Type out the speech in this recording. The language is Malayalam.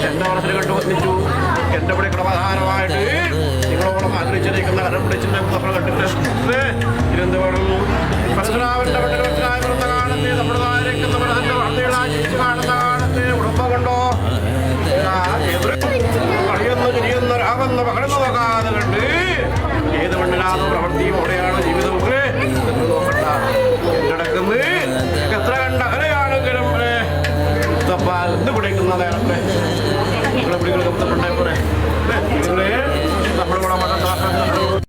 എന്റെ മനസ്സിൽ കണ്ടു വന്നിച്ചു എന്റെ ഇവിടെ പ്രധാനമായിട്ട് നിങ്ങളോളം ആഗ്രഹിച്ചിരിക്കുന്ന കരം പിടിച്ചിട്ട് നമ്മൾ കണ്ടിട്ട്. തിരുവനന്തപുരം എത്ര കണ്ട അങ്ങനെയാണെങ്കിലും തപ്പാൽ ഇത് ബന്ധപ്പെട്ട